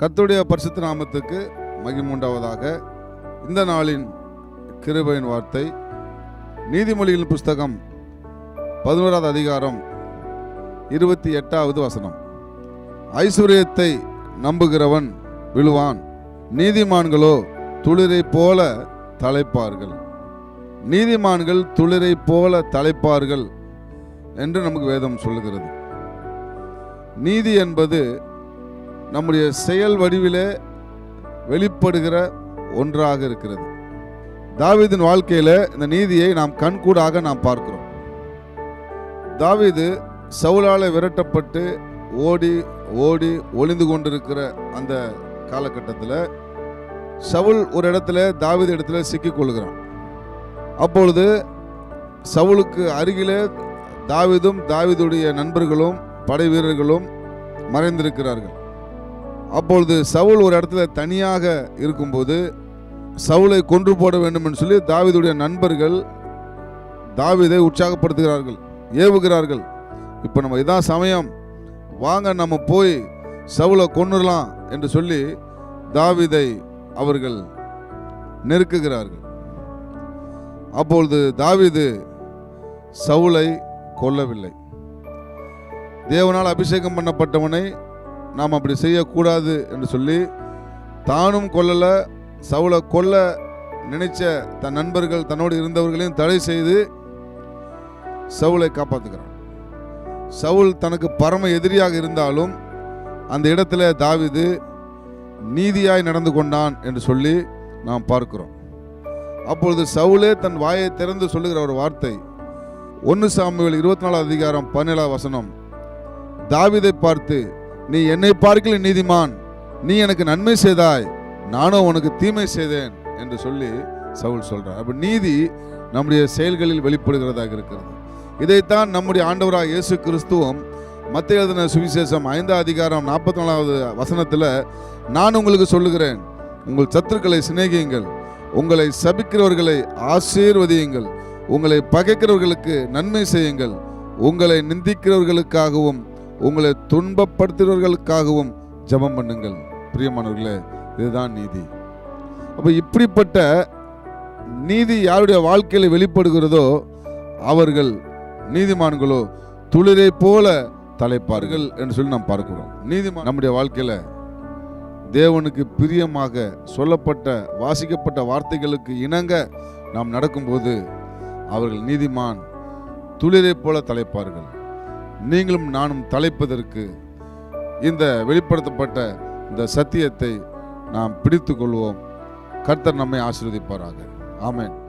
கத்துடைய பரிசுத்த நாமத்துக்கு மகிமுண்டாவதாக இந்த நாளின் கிருபையின் வார்த்தை நீதிமொழியின் புஸ்தகம் பதினோராவது அதிகாரம் இருபத்தி எட்டாவது வசனம். ஐஸ்வர்யத்தை நம்புகிறவன் விழுவான் நீதிமான்களோ துளிரை போல தலைப்பார்கள். நீதிமான்கள் துளிரை போல தலைப்பார்கள் என்று நமக்கு வேதம் சொல்லுகிறது. நீதி என்பது நம்முடைய செயல் வடிவிலே வெளிப்படுகிற ஒன்றாக இருக்கிறது. தாவீதின் வாழ்க்கையில் இந்த நீதியை நாம் கண்கூடாக நாம் பார்க்கிறோம். தாவீது சவுலால விரட்டப்பட்டு ஓடி ஓடி ஒளிந்து கொண்டிருக்கிற அந்த காலகட்டத்தில் சவுல் ஒரு இடத்துல தாவீது இடத்துல சிக்கிக் கொள்கிறான். அப்பொழுது சவுலுக்கு அருகிலே தாவிதும் தாவிதுடைய நண்பர்களும் படை வீரர்களும் மறைந்திருக்கிறார்கள். அப்பொழுது சவுல் ஒரு இடத்துல தனியாக இருக்கும்போது சவுலை கொன்று போட வேண்டும் என்று சொல்லி தாவிதுடைய நண்பர்கள் தாவிதை உற்சாகப்படுத்துகிறார்கள் ஏவுகிறார்கள். இப்போ நம்ம இதான் சமயம். வாங்க நம்ம போய் சவுலை கொன்னுடலாம் என்று சொல்லி தாவிதை அவர்கள் நெருக்குகிறார்கள். அப்பொழுது தாவிது சவுலை கொல்லவில்லை. தேவனால் அபிஷேகம் பண்ணப்பட்டவனை நாம் அப்படி செய்யக்கூடாது என்று சொல்லி தானும் கொல்லலை சவுளை கொல்ல நினைச்ச தன் நண்பர்கள் தன்னோடு இருந்தவர்களையும் தடை செய்து சவுளை காப்பாத்துகிறான். சவுல் தனக்கு பரம எதிரியாக இருந்தாலும் அந்த இடத்துல தாவிது நீதியாய் நடந்து கொண்டான் என்று சொல்லி நாம் பார்க்கிறோம். அப்பொழுது சவுலே தன் வாயை திறந்து சொல்லுகிற ஒரு வார்த்தை. ஒன்று சாமுவேல் இருபத்தி நாலாம் அதிகாரம் பதினேழாவது வசனம். தாவிதை பார்த்து நீ என்னை பார்க்கல நீதிமான். நீ எனக்கு நன்மை செய்தாய். நானும் உனக்கு தீமை செய்தேன் என்று சொல்லி சவுல் சொல்றார் அப்போ நீதி நம்முடைய செயல்களில் வெளிப்படுகிறதாக இருக்கிறது. இதைத்தான் நம்முடைய ஆண்டவராக இயேசு கிறிஸ்துவம் மத்திய எழுதின சுவிசேஷம் ஐந்தாம் அதிகாரம் நாற்பத்தி நாலாவது வசனத்தில் நான் உங்களுக்கு சொல்லுகிறேன். உங்கள் சத்துருக்களை சிநேகியுங்கள். உங்களை சபிக்கிறவர்களை ஆசீர்வதியுங்கள். உங்களை பகைக்கிறவர்களுக்கு நன்மை செய்யுங்கள். உங்களை நிந்திக்கிறவர்களுக்காகவும் உங்களை துன்பப்படுத்துகிறவர்களுக்காகவும் ஜெபம் பண்ணுங்கள். பிரியமானவர்களே இதுதான் நீதி. அப்போ இப்படிப்பட்ட நீதி யாருடைய வாழ்க்கையில் வெளிப்படுகிறதோ அவர்கள் நீதிமான்களோ துளிரை போல தலைப்பார்கள் என்று சொல்லி நாம் பார்க்கிறோம். நீதிமான் நம்முடைய வாழ்க்கையில் தேவனுக்கு பிரியமாக சொல்லப்பட்ட வாசிக்கப்பட்ட வார்த்தைகளுக்கு இணங்க நாம் நடக்கும்போது அவர்கள் நீதிமான் துளிரை போல தலைப்பார்கள். நீங்களும் நானும் தலைப்பதற்கு இந்த வெளிப்படுத்தப்பட்ட இந்த சத்தியத்தை நாம் பிடித்து கொள்வோம். கர்த்தர் நம்மை ஆசீர்வதிப்பாராக. ஆமேன்.